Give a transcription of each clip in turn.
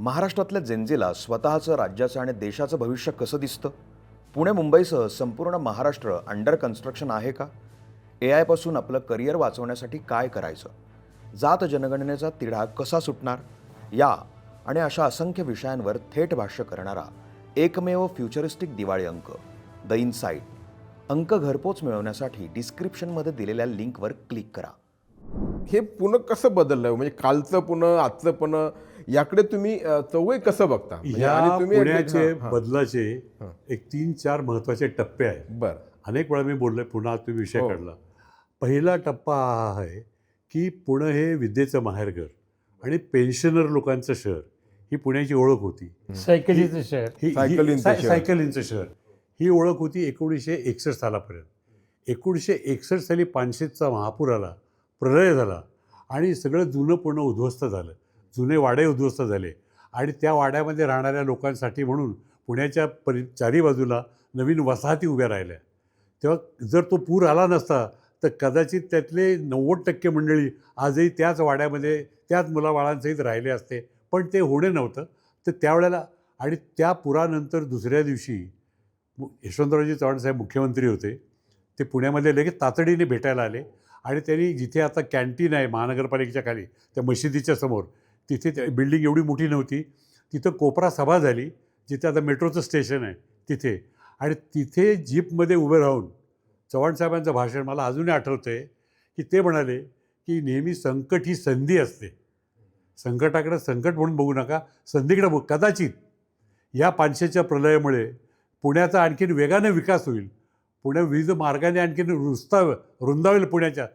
महाराष्ट्रातल्या जेंजीला स्वतःचं राज्याचं आणि देशाचं भविष्य कसं दिसतं? पुणे मुंबईसह संपूर्ण महाराष्ट्र अंडर कन्स्ट्रक्शन आहे का? ए आयपासून आपलं करिअर वाचवण्यासाठी काय करायचं? जात जनगणनेचा तिढा कसा सुटणार? या आणि अशा असंख्य विषयांवर थेट भाष्य करणारा एकमेव फ्युचरिस्टिक दिवाळी अंक द इनसाईट अंक घरपोच मिळवण्यासाठी डिस्क्रिप्शनमध्ये दिलेल्या लिंकवर क्लिक करा. हे पुणं कसं बदललं? म्हणजे कालचं पुणं आजचं पुणं याकडे तुम्ही चौघे कसं बघता? म्हणजे आणि तुम्ही पुण्याचे. बदलाचे एक तीन चार महत्त्वाचे टप्पे आहेत. बरं. अनेक वेळा मी बोललोय पुन्हा तुम्ही विषय हो. काढला. पहिला टप्पा हा आहे की पुणे हे विद्येचं माहेरघर आणि पेन्शनर लोकांचं शहर ही पुण्याची ओळख होती. सायकलीचं शहर. सायकलींचं साय- शहर. सायकलींचं शहर. ही ओळख होती एकोणीसशे एकसष्ट सालापर्यंत. एकोणीसशे एकसष्ट साली पानशेतचा महापूर आला प्रलय झाला आणि सगळं जुनं पुणं उद्ध्वस्त झालं. जुने वाडे उद्ध्वस्त झाले. आणि त्या वाड्यामध्ये राहणाऱ्या लोकांसाठी म्हणून पुण्याच्या परि चारी बाजूला नवीन वसाहती उभ्या राहिल्या. तेव्हा जर तो पूर आला नसता तर कदाचित त्यातले नव्वद टक्के मंडळी आजही त्याच वाड्यामध्ये त्याच मुलाबाळांसहित राहिले असते. पण ते होणे नव्हतं. तर त्यावेळेला आणि त्या पुरानंतर दुसऱ्या दिवशी यशवंतरावजी चव्हाण साहेब मुख्यमंत्री होते. ते पुण्यामध्ये लगेच तातडीने भेटायला आले. आणि त्यांनी जिथे आता कॅन्टीन आहे महानगरपालिकेच्या खाली त्या मशिदीच्या समोर तिथे त्या बिल्डिंग एवढी मोठी नव्हती. तिथं कोपरा सभा झाली जिथे आता मेट्रोचं स्टेशन आहे तिथे. आणि तिथे जीपमध्ये उभे राहून चव्हाण साहेबांचं भाषण मला अजूनही आठवतं आहे की ते म्हणाले की नेहमी संकट ही संधी असते. संकटाकडे संकट म्हणून बघू नका संधीकडे बघ. कदाचित या पानशेच्या प्रलयामुळे पुण्याचा आणखीन वेगाने विकास होईल. पुणे विविध मार्गाने आणखीन रुस्ता रुंदावेल पुण्याच्या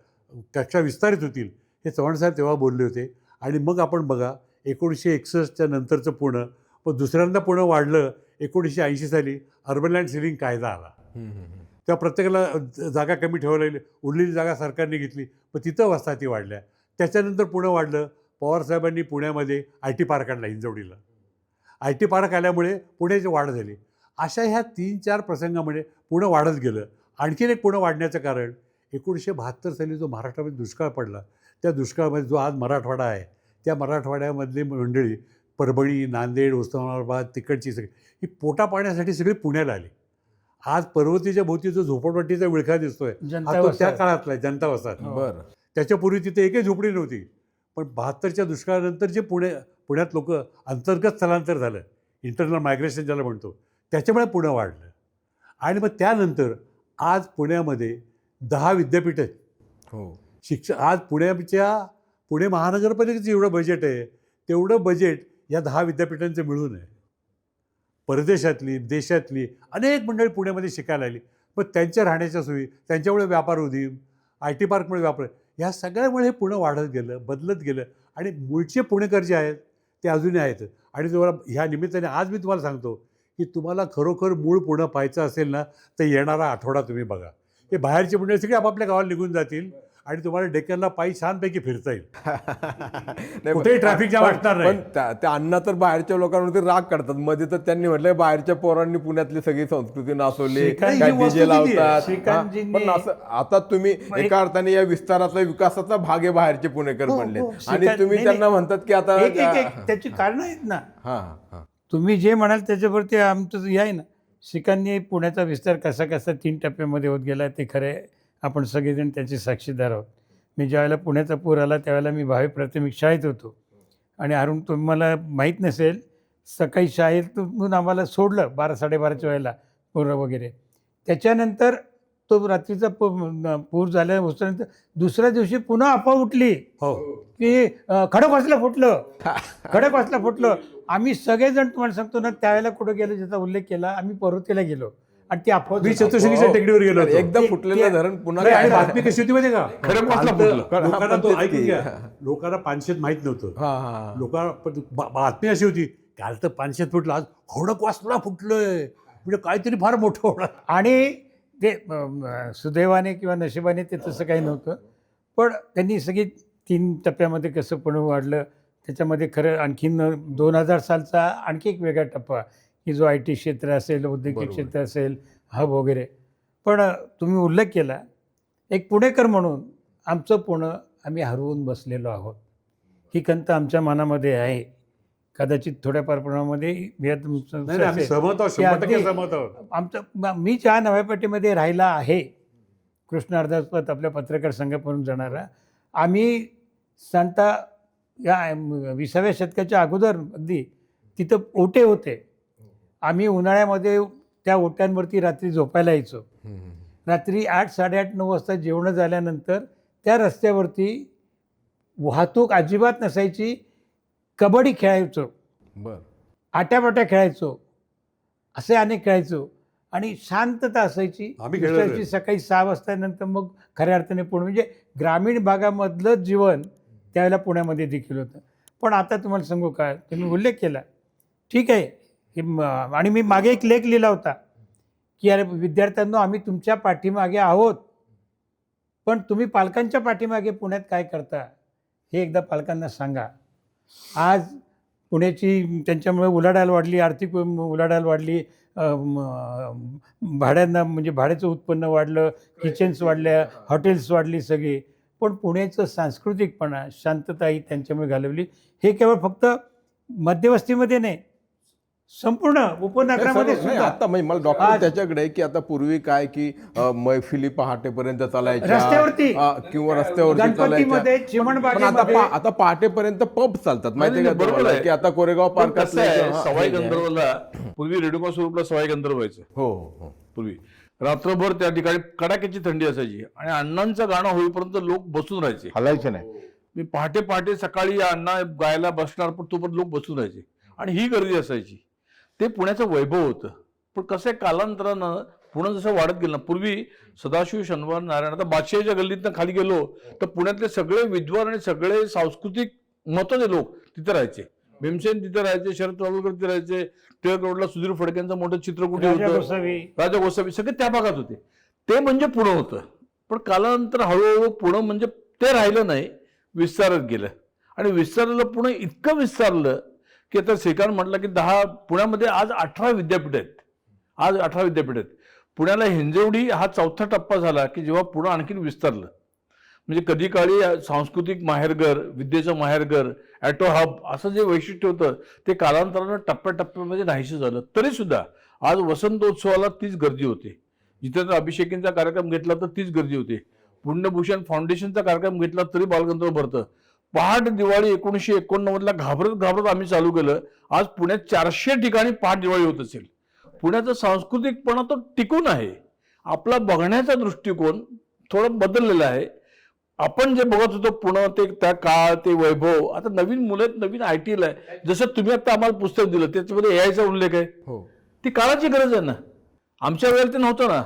कक्षा विस्तारित होतील. हे चव्हाणसाहेब तेव्हा बोलले होते. आणि मग आपण बघा एकोणीसशे एकसष्टच्या नंतरचं पुणं पण दुसऱ्यांदा पुणं वाढलं एकोणीसशे ऐंशी साली अर्बन लँड सिलिंग कायदा आला. तेव्हा प्रत्येकाला जागा कमी ठेवायला लागली उरलेली जागा सरकारने घेतली पण तिथं वसाहती वाढल्या. त्याच्यानंतर पुणं वाढलं पवारसाहेबांनी पुण्यामध्ये आय टी पार्क आणला हिंजवडीला. आय टी पार्क आल्यामुळे पुण्याची वाढ झाली. अशा ह्या तीन चार प्रसंगामुळे पुणं वाढत गेलं. आणखीन एक पुणं वाढण्याचं कारण एकोणीसशे बहात्तर साली जो महाराष्ट्रामध्ये दुष्काळ पडला त्या दुष्काळामध्ये जो आज मराठवाडा आहे त्या मराठवाड्यामधली मंडळी परभणी नांदेड उस्मानाबाद तिकडची सगळी ही पोटा पाण्यासाठी सगळी पुण्याला आली. आज पर्वतीच्या भोवती जो झोपडपट्टीचा विळखा दिसतोय जनता हा तो त्या. काळातला आहे, जनता वसाहत. हो. बरं. त्याच्यापूर्वी तिथे एकही झोपडी नव्हती. पण बहात्तरच्या दुष्काळानंतर जे पुणे पुण्यात लोक अंतर्गत स्थलांतर झालं इंटरनल मायग्रेशन ज्याला म्हणतो त्याच्यामुळे पुणं वाढलं. आणि मग त्यानंतर आज पुण्यामध्ये दहा विद्यापीठ आहेत. हो. शिक्षण आज पुण्याच्या पुणे महानगरपालिकेचं एवढं बजेट आहे तेवढं बजेट या दहा विद्यापीठांचं मिळून आहे. परदेशातली देशातली अनेक मंडळी पुण्यामध्ये शिकायला आली पण त्यांच्या राहण्याच्या सोयी त्यांच्यामुळे व्यापार उदीम आय टी पार्कमुळे व्यापार ह्या सगळ्यामुळे हे पुणं वाढत गेलं बदलत गेलं. आणि मूळचे पुणेकर जे आहेत ते अजूनही आहेत. आणि तुम्हाला ह्या निमित्ताने आज मी तुम्हाला सांगतो की तुम्हाला खरोखर मूळ पुणं पाहायचं असेल ना तर येणारा आठवडा तुम्ही बघा. हे बाहेरचे मंडळी सगळे आपापल्या गावाला निघून जातील. आणि तुम्हाला डेक्कनला पायी छानपैकी फिरता येईल. कुठेही jam पण- असणार नाही. त्या अण्णा तर बाहेरच्या लोकांवरती राग काढतात मध्ये तर त्यांनी म्हटलंय बाहेरच्या पोरांनी पुण्यातली सगळी संस्कृती नासवली काय ही डीजे. लावतात. हा, पण असं आता तुम्ही एक- अर्थाने या विस्ताराचा विकासाचा भाग आहे बाहेरचे पुणेकर हो, म्हणले हो. आणि श्रीकांत- तुम्ही त्यांना. म्हणतात की आता त्याची कारणं आहेत ना. हा हा. तुम्ही जे म्हणाल त्याच्यावरती आमचं हे आहे ना. श्रीकांतनी पुण्याचा विस्तार कसा कसा तीन टप्प्यामध्ये होत गेला ते खरे आपण सगळेजण त्याचे साक्षीदार आहोत. मी ज्यावेळेला पुण्याचा पूर आला त्यावेळेला मी भावी प्राथमिक शाळेत होतो. आणि अरुण तुम्हाला माहीत नसेल सकाळी शाळेतून आम्हाला सोडलं बारा साडेबाराच्या वेळेला पूर वगैरे. त्याच्यानंतर तो रात्रीचा पू- पूर झाल्या उचल्यानंतर दुसऱ्या दिवशी पुन्हा अफवा उठली. हो. की अं, खडक वाचलं फुटलं. खडक वाचलं फुटलं. आम्ही सगळेजण तुम्हाला सांगतो ना त्यावेळेला कुठं गेलो ज्याचा उल्लेख केला आम्ही पर्वतीला गेलो. आणि ती अफवा मी. चतुर्शंगीच्या टेकडीवर गेलो होतो. एकदा ते- फुटलेलं धरण पुन्हा नाही, आणि बातमी कशी होती माहिती का? खरं फुटलं. कारण लोकांना तो ऐकून घ्या. लोकांना पानशेत माहीत नव्हतं. हा हा लोकांना पण बा- बातमी अशी होती काल तर पानशेत फुटलं आज खडक वाचला फुटलंय. म्हणजे काहीतरी फार मोठं होणार. आणि ते अं, सुदैवाने किंवा नशिबाने ते तसं काही नव्हतं. पण त्यांनी सगळी तीन टप्प्यामध्ये कसं पण वाढलं त्याच्यामध्ये खरं आणखीन दोन हजार सालचा आणखी एक वेगळा टप्पा की जो आय टी क्षेत्र असेल औद्योगिक. क्षेत्र असेल हब वगैरे. पण तुम्ही उल्लेख केला एक पुणेकर म्हणून आमचं पुणं आम्ही हरवून बसलेलो आहोत. ही खंत आमच्या मनामध्ये आहे. कदाचित थोड्याफार प्रमाणामध्ये आमचं म- ज्या नव्यापेठेमध्ये राहिला आहे कृष्ण अर्धास्पत आपल्या पत्रकार संघाकडून जाणारा आम्ही सांगता या विसाव्या शतकाच्या अगोदर अगदी तिथं ओटे होते. आम्ही उन्हाळ्यामध्ये त्या ओट्यांवरती रात्री झोपायला यायचो. रात्री आठ साडेआठ नऊ वाजता जेवणं झाल्यानंतर त्या रस्त्यावरती वाहतूक अजिबात नसायची. कबड्डी खेळायचो. बर. आट्यापाट्या खेळायचो. असे अनेक खेळायचो. आणि शांतता असायची. आम्ही सकाळी सहा वाजतानंतर मग खऱ्या अर्थाने पुणे म्हणजे ग्रामीण भागामधलं जीवन त्यावेळेला पुण्यामध्ये देखील होतं. पण आता तुम्हाला सांगू का? तुम्ही उल्लेख केला. ठीक आहे. हे म- आणि मी मागे एक लेख लिहिला होता की अरे विद्यार्थ्यांनो आम्ही तुमच्या पाठीमागे आहोत पण तुम्ही पालकांच्या पाठीमागे पुण्यात काय करता हे एकदा पालकांना सांगा. आज पुण्याची त्यांच्यामुळे उलाढाल वाढली आर्थिक उलाढाल वाढली भाड्यांना म्हणजे भाड्याचं उत्पन्न वाढलं किचन्स वाढल्या हॉटेल्स वाढली सगळी पण पुण्याचं सांस्कृतिकपणा शांतता ही त्यांच्यामुळे घालवली. हे केवळ फक्त मध्यवस्तीमध्ये नाही संपूर्ण उपनगरामध्ये नाही, सुद्धा. आता म्हणजे मला डॉक्टर आज- त्याच्याकडे आहे की आता पूर्वी काय की अ, मैफिली पहाटेपर्यंत चालायच्या रस्त्यावरती. अ, किंवा रस्त्यावरती गणपतीमध्ये पण आता बागेमध्ये पा- आता पहाटेपर्यंत पब चालतात माहितीये का नाही, बरोबर तुम्हाला? आहे. की आता कोरेगाव पण पार्कात कसं आहे सवाई गंधर्वला पूर्वी रेणुका स्वरूपला सवाई गंधर्व व्हायचं. हो हो हो. पूर्वी. रात्रभर त्या ठिकाणी कडाक्याची थंडी असायची आणि अण्णांचं गाणं होईपर्यंत लोक बसून राहायचे. हलायचं नाही. मी पहाटे पहाटे सकाळी अण्णा गायला बसणार पण तोपर्यंत लोक बसून राहायचे. आणि ही गर्दी असायची. ते पुण्याचं वैभव होतं. पण कसं आहे कालांतरानं पुणे जसं वाढत गेलं ना पूर्वी सदाशिव शनिवार नारायण आता बादशाहीच्या गल्लीतनं खाली गेलो तर पुण्यातले सगळे विद्वान आणि सगळे सांस्कृतिक महत्त्वाचे लोक तिथे राहायचे. भीमसेन तिथे राहायचे शरद पवारकर तिथे राहायचे टिळक रोडला सुधीर फडकेंचं मोठं चित्रकुटी राजा होतं? राजा गोसावी सगळे त्या भागात होते. ते म्हणजे पुणं होतं. पण कालानंतर हळूहळू पुणं म्हणजे ते राहिलं नाही विस्तारत गेलं. आणि विस्तारलं पुणं इतकं विस्तारलं की आता श्रीकांत म्हटलं की दहा पुण्यामध्ये आज अठरा विद्यापीठ आहेत. आज अठरा विद्यापीठ आहेत. पुण्याला हिंजवडी हा चौथा टप्पा झाला की जेव्हा पुणं आणखीन विस्तारलं. म्हणजे कधी काळी सांस्कृतिक माहेरघर विद्येचं माहेरघर ॲटो हब असं जे वैशिष्ट्य होतं ते कालांतरानं टप्प्याटप्प्यामध्ये म्हणजे नाहीसं झालं. तरीसुद्धा आज वसंतोत्सवाला तीच गर्दी होते. जिथे जर अभिषेकींचा कार्यक्रम घेतला तर तीच गर्दी होते. पुण्यभूषण फाउंडेशनचा कार्यक्रम घेतला तरी बालगंधर्व भरतं. पहाट दिवाळी एकोणीसशे एकोणनव्वदला घाबरत घाबरत आम्ही चालू केलं. आज पुण्यात चारशे ठिकाणी पहाट दिवाळी होत असेल. पुण्याचा सांस्कृतिकपणा तो टिकून आहे. आपला बघण्याचा दृष्टिकोन थोडं बदललेला आहे. आपण जे बघत होतो पुणे ते त्या काळ ते वैभव आता नवीन मुलं नवीन आय टीला आहे. जसं तुम्ही आता आम्हाला पुस्तक दिलं त्याच्यामध्ये एआयचा उल्लेख आहे. हो. ती काळाची गरज आहे ना. आमच्या वेळेला ते नव्हतं ना.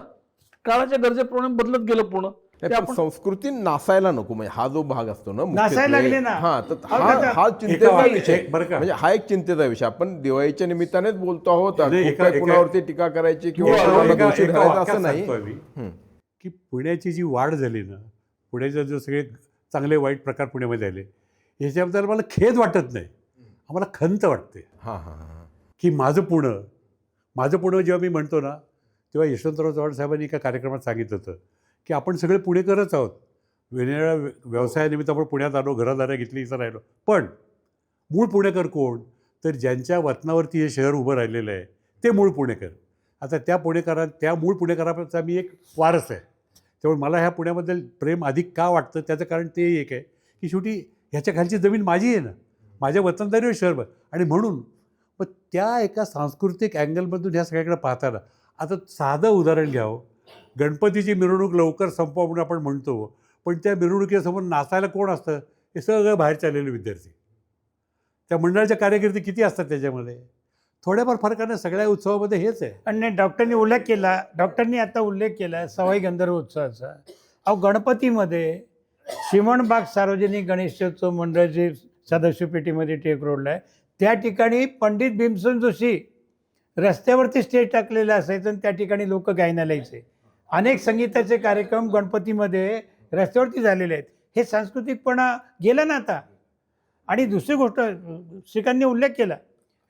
काळाच्या गरजेप्रमाणे बदलत गेलं पुणे. नाही, पण आपण संस्कृती नासायला नको. म्हणजे हा जो भाग असतो ना नासायला मुख्यत्वे- लागले ना. हा तर अहो, हा त्याचा- हा चिंतेचा एका- विषय. एक- बरं का? म्हणजे हा एक चिंतेचा विषय. आपण दिवाळीच्या निमित्तानेच बोलतो आहोत. नाही, खूप एका- काही एका- कुणावरती टीका करायची किंवा एका- कोणाला एका- दोषी एका धरायचं वाक्यात असं नाही. सांगतोय मी. हम्म. की पुण्याची जी वाढ झाली ना पुण्याचे जो सगळे चांगले वाईट प्रकार पुण्यामध्ये आले याच्याबद्दल मला खेद वाटत नाही. आम्हाला खंत वाटते. हा हा हा. की माझं पुणं माझं पुणं जेव्हा मी म्हणतो ना तेव्हा यशवंतराव चव्हाण साहेबांनी एका कार्यक्रमात सांगितलं होतं. की आपण सगळे पुणेकरच आहोत. वेगवेगळ्या व्य- व्यवसायानिमित्त आपण पुण्यात आलो घरादाऱ्या घेतली इथं राहिलो. पण मूळ पुणेकर कोण? तर ज्यांच्या वतनावरती हे शहर उभं राहिलेलं आहे ते मूळ पुणेकर. आता त्या पुणेकरा त्या मूळ पुणेकराचा मी एक वारस आहे. त्यामुळे मला ह्या पुण्याबद्दल प्रेम अधिक का वाटतं? त्याचं कारण ते एक आहे की शेवटी ह्याच्या खालची जमीन माझी आहे ना. माझ्या वतनदारीवर शहर आणि म्हणून मग त्या एका सांस्कृतिक अँगलमधून ह्या सगळ्याकडे पाहताना आता साधं उदाहरण घ्यावं. गणपतीची मिरवणूक लवकर संपवा म्हणून आपण म्हणतो पण त्या मिरवणुकीसमोर नाचायला कोण असतं? हे सगळं बाहेर चाललेले विद्यार्थी. त्या मंडळाच्या कार्यकर्ते किती असतात त्याच्यामध्ये? थोड्याफार फरकाने सगळ्या उत्सवामध्ये हेच आहे. आणि डॉक्टरनी उल्लेख केला डॉक्टरनी आता उल्लेख केला सवाई गंधर्व उत्सवाचा. अहो गणपतीमध्ये शिमणबाग सार्वजनिक गणेशोत्सव मंडळाची सदस्य पेटीमध्ये टेक रोडला आहे. त्या ठिकाणी पंडित भीमसेन जोशी रस्त्यावरती स्टेज टाकलेलं असायचं आणि त्या ठिकाणी लोक गायनाला यायचे. अनेक संगीताचे कार्यक्रम गणपतीमध्ये रस्त्यावरती झालेले आहेत. हे सांस्कृतिकपणा गेला ना आता. आणि दुसरी गोष्ट श्रीकांतने उल्लेख केला.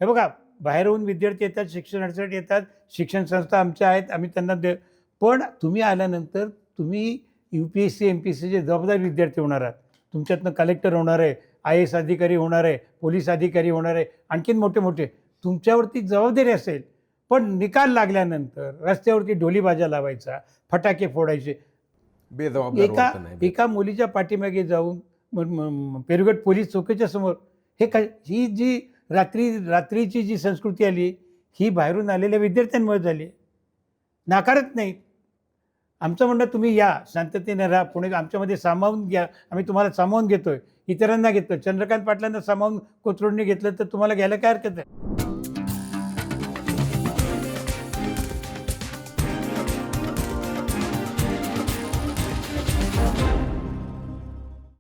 हे बघा बाहेरहून विद्यार्थी येतात शिक्षणासाठी येतात शिक्षण संस्था आमच्या आहेत आम्ही त्यांना दे पण तुम्ही आल्यानंतर तुम्ही U P S C M P S सीचे जबाबदार विद्यार्थी होणार आहात. तुमच्यातनं कलेक्टर होणार आहे आय एस अधिकारी होणार आहे पोलीस अधिकारी होणार आहे आणखीन मोठे मोठे तुमच्यावरती जबाबदारी असेल पण निकाल लागल्यानंतर रस्त्यावरती ढोलीबाजा लावायचा फटाके फोडायचे. एका एका मुलीच्या पाठीमागे जाऊन पेरुगट पोलीस चौकीच्या समोर हे काय ही जी रात्री रात्रीची जी संस्कृती आली ही बाहेरून आलेल्या विद्यार्थ्यांमुळे झाली. नाकारत नाहीत. आमचं म्हणणं तुम्ही या शांततेने राहा पुणे आमच्यामध्ये सामावून घ्या. आम्ही तुम्हाला सामावून घेतोय. इतरांना घेतोय. चंद्रकांत पाटलांना सामावून कोथरूडने घेतलं तर तुम्हाला घ्यायला काय हरकत आहे?